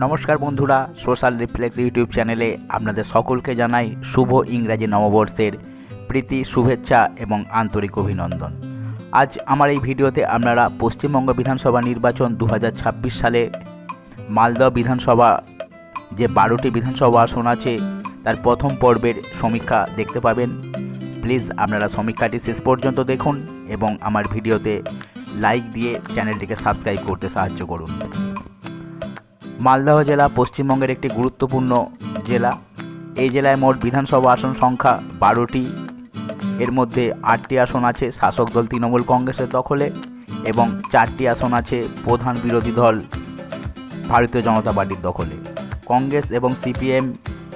নমস্কার বন্ধুরা, social reflex YouTube চ্যানেলে আপনাদের সকলকে জানাই শুভ ইংরাজি নববর্ষের প্রীতি, শুভেচ্ছা এবং আন্তরিক অভিনন্দন। আজ আমার এই ভিডিওতে আপনারা পশ্চিমবঙ্গ বিধানসভা নির্বাচন দু হাজার ছাব্বিশ সালে মালদহ বিধানসভা যে বারোটি বিধানসভা আসন আছে, তার প্রথম পর্বের সমীক্ষা দেখতে পাবেন। প্লিজ আপনারা সমীক্ষাটি শেষ পর্যন্ত দেখুন এবং আমার ভিডিওতে লাইক দিয়ে চ্যানেলটিকে সাবস্ক্রাইব করতে সাহায্য করুন। মালদহ জেলা পশ্চিমবঙ্গের একটি গুরুত্বপূর্ণ জেলা। এই জেলায় মোট বিধানসভা আসন সংখ্যা বারোটি। এর মধ্যে আটটি আসন আছে শাসক দল তৃণমূল কংগ্রেসের দখলে এবং চারটি আসন আছে প্রধান বিরোধী দল ভারতীয় জনতা পার্টির দখলে। কংগ্রেস এবং সিপিএম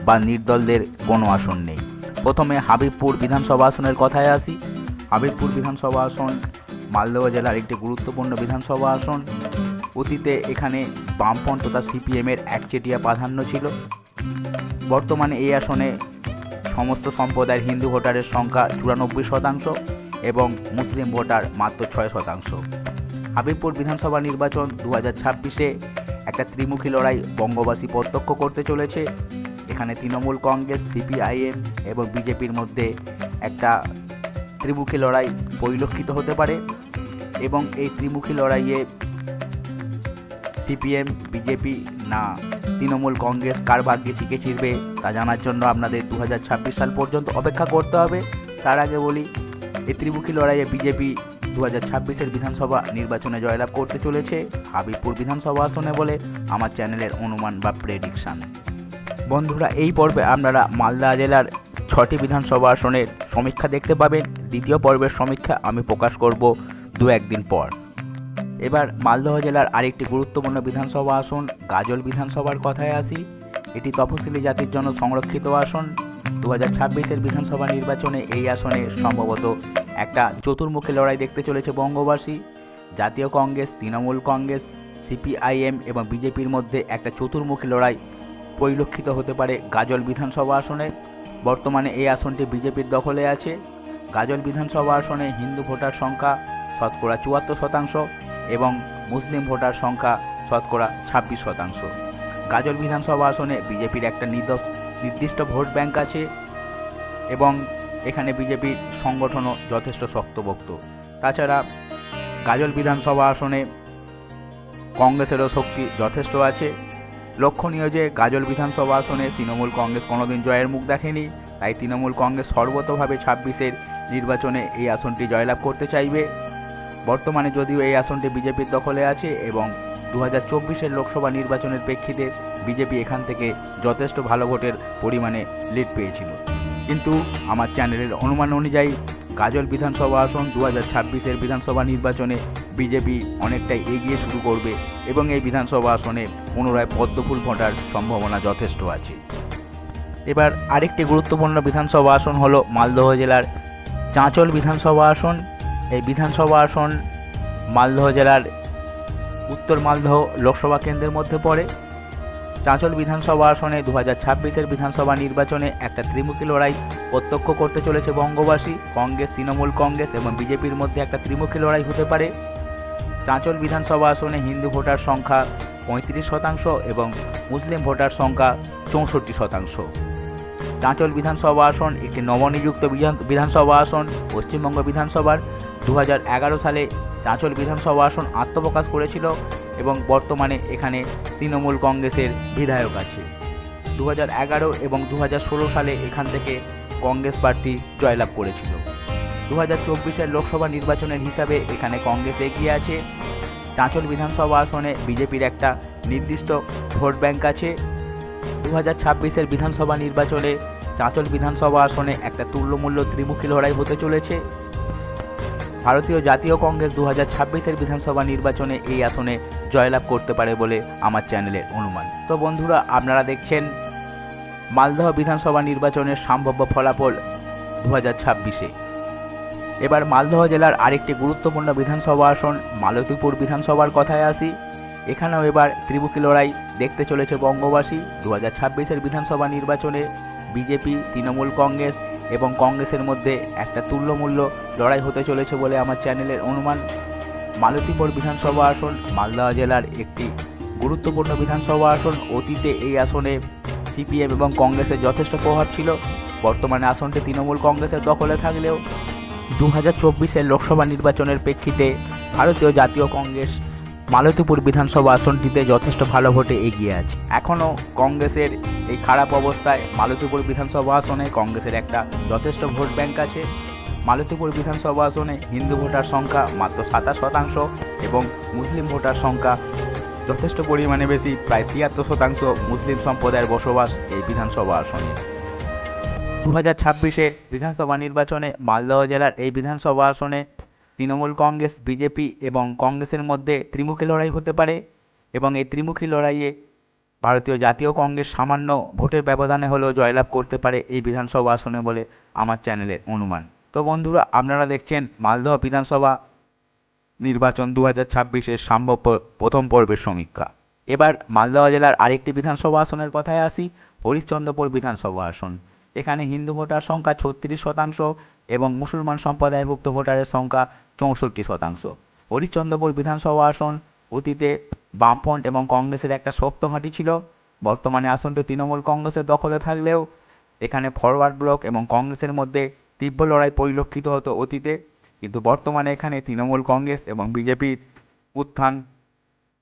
বা নির্দলদের কোনো আসন নেই। প্রথমে হাবিবপুর বিধানসভা আসনের কথায় আসি। হাবিবপুর বিধানসভা আসন মালদহ জেলার একটি গুরুত্বপূর্ণ বিধানসভা আসন। অতীতে এখানে বামপন্থ তথা সিপিএমের একচেটিয়া প্রাধান্য ছিল। বর্তমানে এই আসনে সমস্ত সম্প্রদায়ের হিন্দু ভোটারের সংখ্যা চুরানব্বই শতাংশ এবং মুসলিম ভোটার মাত্র ছয় শতাংশ। হাবিবপুর বিধানসভা নির্বাচন দু হাজার ছাব্বিশে একটা ত্রিমুখী লড়াই বঙ্গবাসী প্রত্যক্ষ করতে চলেছে। এখানে তৃণমূল কংগ্রেস, সিপিআইএম এবং বিজেপির মধ্যে একটা ত্রিমুখী লড়াই পরিলক্ষিত হতে পারে এবং এই ত্রিমুখী লড়াইয়ে সিপিএম, বিজেপি, না। তৃণমূল কংগ্রেস কার ভাগ্যে টিকে ছিড়বে তা জানার জন্য আপনাদের দু হাজার ছাব্বিশ সাল পর্যন্ত অপেক্ষা করতে হবে। তার আগে বলি, এই ত্রিমুখী লড়াইয়ে বিজেপি দু হাজার ছাব্বিশের বিধানসভা নির্বাচনে জয়লাভ করতে চলেছে। হাবিবপুর বিধানসভা আসনে বলে আমার চ্যানেলের অনুমান বা প্রেডিকশান বন্ধুরা, এই পর্বে আপনারা মালদা জেলার ছটি বিধানসভা আসনের সমীক্ষা দেখতে পাবেন। দ্বিতীয় পর্বের সমীক্ষা আমি প্রকাশ করব দু একদিন পর। এবার মালদহ জেলার আরেকটি গুরুত্বপূর্ণ বিধানসভা আসন, গাজল বিধানসভার কথায় আসি। এটি তফসিলি জাতির জন্য সংরক্ষিত আসন। দু হাজার ছাব্বিশের বিধানসভা নির্বাচনে এই আসনে সম্ভবত একটা চতুর্মুখী লড়াই দেখতে চলেছে বঙ্গবাসী। জাতীয় কংগ্রেস, তৃণমূল কংগ্রেস, সিপিআইএম এবং বিজেপির মধ্যে একটা চতুর্মুখী লড়াই পরিলক্ষিত হতে পারে গাজল বিধানসভা আসনে। বর্তমানে এই আসনটি বিজেপির দখলে আছে। গাজল বিধানসভা আসনে হিন্দু ভোটার সংখ্যা শতকরা চুয়াত্তর শতাংশ। এবং মুসলিম ভোটার সংখ্যা শতকরা ছাব্বিশ শতাংশ। গাজল বিধানসভা আসনে বিজেপির একটা নির্দ- নির্দিষ্ট ভোট ব্যাংক আছে এবং এখানে বিজেপির সংগঠনও যথেষ্ট শক্তভক্ত। তাছাড়া গাজল বিধানসভা আসনে কংগ্রেসেরও শক্তি যথেষ্ট আছে। লক্ষণীয় যে গাজল বিধানসভা আসনে তৃণমূল কংগ্রেস কোনোদিন জয়ের মুখ দেখেনি, তাই তৃণমূল কংগ্রেস সর্বতভাবে ছাব্বিশের নির্বাচনে এই আসনটি জয়লাভ করতে চাইবে। বর্তমানে যদিও এই আসনটি বিজেপির দখলে আছে এবং দু হাজার লোকসভা নির্বাচনের প্রেক্ষিতে বিজেপি এখান থেকে যথেষ্ট ভালো ভোটের পরিমাণে লিড পেয়েছিল। কিন্তু আমার চ্যানেলের অনুমান অনুযায়ী কাজল বিধানসভা আসন দু হাজার বিধানসভা নির্বাচনে বিজেপি অনেকটাই এগিয়ে শুরু করবে এবং এই বিধানসভা আসনে পুনরায় পদ্মফুল ভোটার সম্ভাবনা যথেষ্ট আছে। এবার আরেকটি গুরুত্বপূর্ণ বিধানসভা আসন হলো মালদহ জেলার চাঁচল বিধানসভা আসন। এই বিধানসভা আসন মালদহ জেলার উত্তর মালদহ লোকসভা কেন্দ্রের মধ্যে পড়ে। চাঁচল বিধানসভা আসনে দু হাজার ছাব্বিশের বিধানসভা নির্বাচনে একটা ত্রিমুখী লড়াই প্রত্যক্ষ করতে চলেছে বঙ্গবাসী। কংগ্রেস, তৃণমূল কংগ্রেস এবং বিজেপির মধ্যে একটা ত্রিমুখী লড়াই হতে পারে। চাঁচল বিধানসভা আসনে হিন্দু ভোটার সংখ্যা পঁয়ত্রিশ শতাংশ এবং মুসলিম ভোটার সংখ্যা চৌষট্টি শতাংশ। চাঁচল বিধানসভা আসন একটি নবনিযুক্ত বিধানসভা আসন, পশ্চিমবঙ্গ বিধানসভার দু হাজার এগারো সালে চাঁচল বিধানসভা আসন আত্মপ্রকাশ করেছিল এবং বর্তমানে এখানে তৃণমূল কংগ্রেসের বিধায়ক আছে। দু এবং দু হাজার ষোলো সালে এখান থেকে কংগ্রেস প্রার্থী জয়লাভ করেছিল। দু হাজার চব্বিশের লোকসভা নির্বাচনের হিসাবে এখানে কংগ্রেস এগিয়ে আছে। চাঁচল বিধানসভা আসনে বিজেপির একটা নির্দিষ্ট ভোট ব্যাংক আছে। দু হাজার ছাব্বিশের বিধানসভা নির্বাচনে চাঁচল বিধানসভা আসনে একটা তুল্যমূল্য ত্রিমুখী লড়াই হতে চলেছে। ভারতীয় জাতীয় কংগ্রেস দু হাজার ছাব্বিশের বিধানসভা নির্বাচনে এই আসনে জয়লাভ করতে পারে বলে আমার চ্যানেলের অনুমান। তো বন্ধুরা, আপনারা দেখছেন মালদহ বিধানসভা নির্বাচনের সম্ভাব্য ফলাফল দু হাজার ছাব্বিশে। এবার মালদহ জেলার আরেকটি গুরুত্বপূর্ণ বিধানসভা আসন মালতীপুর বিধানসভার কথায় আসি। এখানেও এবার ত্রিমুখী লড়াই দেখতে চলেছে বঙ্গবাসী। দু হাজার বিধানসভা নির্বাচনে বিজেপি, তৃণমূল কংগ্রেস এবং কংগ্রেসের মধ্যে একটা তুল্যমূল্য লড়াই হতে চলেছে বলে আমার চ্যানেলের অনুমান। মালতীপুর বিধানসভা আসন মালদহ জেলার একটি গুরুত্বপূর্ণ বিধানসভা আসন। অতীতে এই আসনে সিপিএম এবং কংগ্রেসের যথেষ্ট প্রভাব ছিল। বর্তমানে আসনটি তৃণমূল কংগ্রেসের দখলে থাকলেও দু হাজার লোকসভা নির্বাচনের প্রেক্ষিতে ভারতীয় জাতীয় কংগ্রেস মালতীপুর বিধানসভা আসনটিতে যথেষ্ট ভালো ভোটে এগিয়ে আছে। এখনও কংগ্রেসের এই খারাপ অবস্থায় মালতীপুর বিধানসভা আসনে কংগ্রেসের একটা যথেষ্ট ভোট ব্যাংক আছে। মালতীপুর বিধানসভা আসনে হিন্দু ভোটার সংখ্যা মাত্র সাতাশ শতাংশ এবং মুসলিম ভোটার সংখ্যা যথেষ্ট পরিমাণে বেশি, প্রায় তিয়াত্তর শতাংশ মুসলিম সম্প্রদায়ের বসবাস এই বিধানসভা আসনে। দু হাজার ছাব্বিশে বিধানসভা নির্বাচনে মালদহ জেলার এই বিধানসভা আসনে তৃণমূল কংগ্রেস, বিজেপি এবং কংগ্রেসের মধ্যে ত্রিমুখী লড়াই হতে পারে এবং এই ত্রিমুখী লড়াইয়ে ভারতীয় জাতীয় কংগ্রেস সামান্য ভোটের ব্যবধানে হলেও জয়লাভ করতে পারে এই বিধানসভা আসনে বলে আমার চ্যানেলের অনুমান। তো বন্ধুরা, আপনারা দেখছেন মালদহ বিধানসভা নির্বাচন দু হাজার ছাব্বিশের সম্ভাব্য প্রথম পর্বের সমীক্ষা। এবার মালদহ জেলার আরেকটি বিধানসভা আসনের কথায় আসি, হরিশ্চন্দ্রপুর বিধানসভা আসন। এখানে হিন্দু ভোটার সংখ্যা ছত্রিশ শতাংশ এবং মুসলমান সম্প্রদায়ভুক্ত ভোটারের সংখ্যা চৌষট্টি শতাংশ। হরিশ্চন্দ্রপুর বিধানসভা আসন অতীতে বামফ্রন্ট এবং কংগ্রেসের একটা শক্ত ঘাঁটি ছিল। বর্তমানে আসনটি তৃণমূল কংগ্রেসের দখলে থাকলেও এখানে ফরওয়ার্ড ব্লক এবং কংগ্রেসের মধ্যে তীব্র লড়াই পরিলক্ষিত হতো অতীতে। কিন্তু বর্তমানে এখানে তৃণমূল কংগ্রেস এবং বিজেপির উত্থান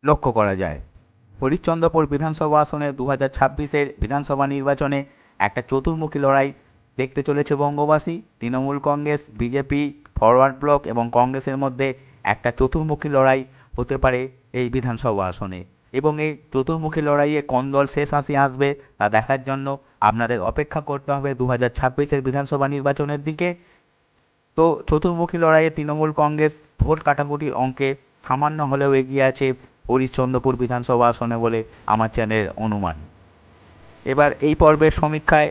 লক্ষ্য করা যায়। হরিশ্চন্দ্রপুর বিধানসভা আসনে দু হাজার ছাব্বিশের বিধানসভা নির্বাচনে একটা চতুর্মুখী লড়াই দেখতে চলেছে বঙ্গবাসী। Trinamool Congress, BJP, forward block এবং কংগ্রেসের মধ্যে একটা চতুর্মুখী লড়াই হতে পারে এই বিধানসভা আসনে। এবং এই চতুর্মুখী লড়াইয়ে কোন দল শেষ হাসি আসবে তা দেখার জন্য আপনাদের অপেক্ষা করতে হবে দু হাজার ছাব্বিশের বিধানসভা নির্বাচনের দিকে। তো চতুর্মুখী লড়াইয়ে তৃণমূল কংগ্রেস ভোট কাটাকুটির অঙ্কে সামান্য হলেও এগিয়ে আছে হরিশ্চন্দ্রপুর বিধানসভা আসনে বলে আমার চ্যানেলের অনুমান। এবার এই পর্বের সমীক্ষায়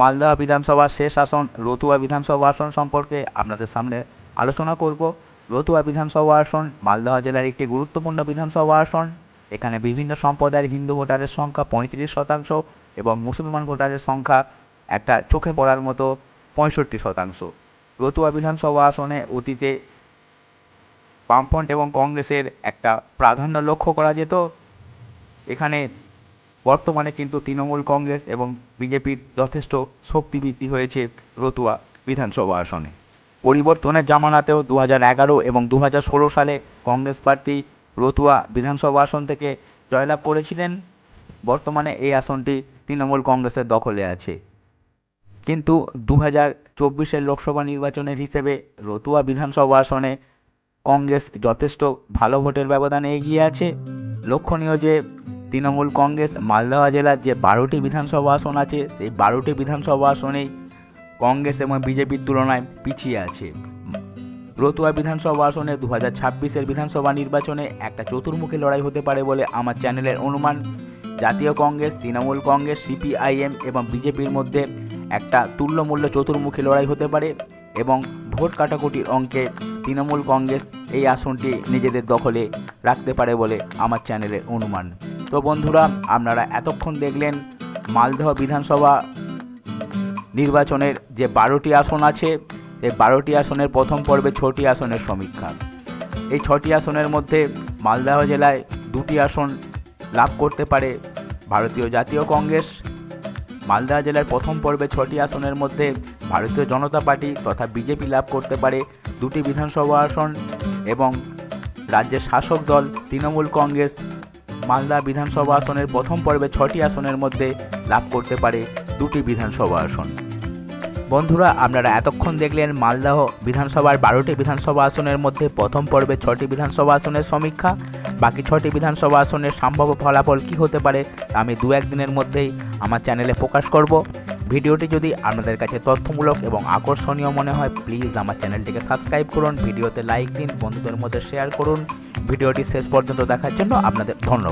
মালদহ বিধানসভার শেষ আসন, রতুয়া বিধানসভা আসন সম্পর্কে আপনাদের সামনে আলোচনা করব। রতুয়া বিধানসভা আসন মালদহ জেলার একটি গুরুত্বপূর্ণ বিধানসভা আসন। এখানে বিভিন্ন সম্প্রদায়ের হিন্দু ভোটারের সংখ্যা পঁয়ত্রিশ শতাংশ এবং মুসলমান ভোটারের সংখ্যা একটা চোখে পড়ার মতো পঁয়ষট্টি শতাংশ। রতুয়া বিধানসভা আসনে অতীতে বামফ্রন্ট এবং কংগ্রেসের একটা প্রাধান্য লক্ষ্য করা যেত। এখানে বর্তমানে কিন্তু তৃণমূল কংগ্রেস এবং বিজেপির যথেষ্ট শক্তি বৃদ্ধি হয়েছে রতুয়া বিধানসভা আসনে। পরিবর্তনের জামানাতেও দু এগারো এবং দু ষোলো সালে কংগ্রেস প্রার্থী রতুয়া বিধানসভা আসন থেকে জয়লাভ করেছিলেন। বর্তমানে এই আসনটি তৃণমূল কংগ্রেসের দখলে আছে। কিন্তু দু হাজার চব্বিশের লোকসভা নির্বাচনের হিসেবে রতুয়া বিধানসভা আসনে কংগ্রেস যথেষ্ট ভালো ভোটের ব্যবধানে এগিয়ে আছে। লক্ষণীয় যে তৃণমূল কংগ্রেস, মালদহ জেলার যে বারোটি বিধানসভা আসন আছে, সেই বারোটি বিধানসভা আসনেই কংগ্রেস এবং বিজেপির তুলনায় পিছিয়ে আছে। রতুয়া বিধানসভা আসনে দু হাজার ছাব্বিশের বিধানসভা নির্বাচনে একটা চতুর্মুখী লড়াই হতে পারে বলে আমার চ্যানেলের অনুমান। জাতীয় কংগ্রেস, তৃণমূল কংগ্রেস, সিপিআইএম এবং বিজেপির মধ্যে একটা তুল্যমূল্য চতুর্মুখী লড়াই হতে পারে এবং ভোট কাটাকুটির অঙ্কে তৃণমূল কংগ্রেস এই আসনটি নিজেদের দখলে রাখতে পারে বলে আমার চ্যানেলের অনুমান। তো বন্ধুরা, আপনারা এতক্ষণ দেখলেন মালদহ বিধানসভা নির্বাচনের যে বারোটি আসন আছে, এই বারোটি আসনের প্রথম পর্বে ছটি আসনের সমীক্ষা। এই ছটি আসনের মধ্যে মালদহ জেলায় দুটি আসন লাভ করতে পারে ভারতীয় জাতীয় কংগ্রেস। মালদহ জেলার প্রথম পর্বে ছটি আসনের মধ্যে ভারতীয় জনতা পার্টি তথা বিজেপি লাভ করতে পারে দুটি বিধানসভা আসন এবং রাজ্যের শাসক দল তৃণমূল কংগ্রেস মালদা বিধানসভা আসনের প্রথম পর্বে ছটি আসনের মধ্যে লাভ করতে পারে দুটি বিধানসভা আসন। বন্ধুরা, আপনারা এতক্ষণ দেখলেন মালদাহ বিধানসভার বারোটি বিধানসভা আসনের মধ্যে প্রথম পর্বে ছটি বিধানসভা আসনের সমীক্ষা। বাকি ছটি বিধানসভা আসনের সম্ভাব্য ফলাফল কী হতে পারে আমি দু একদিনের মধ্যেই আমার চ্যানেলে প্রকাশ করব। ভিডিওটি যদি আপনাদের কাছে তথ্যমূলক এবং আকর্ষণীয় মনে হয়, প্লিজ আমার চ্যানেলটিকে সাবস্ক্রাইব করুন, ভিডিওতে লাইক দিন, বন্ধুদের মধ্যে শেয়ার করুন। ভিডিওটি শেষ পর্যন্ত দেখার জন্য আপনাদের ধন্যবাদ।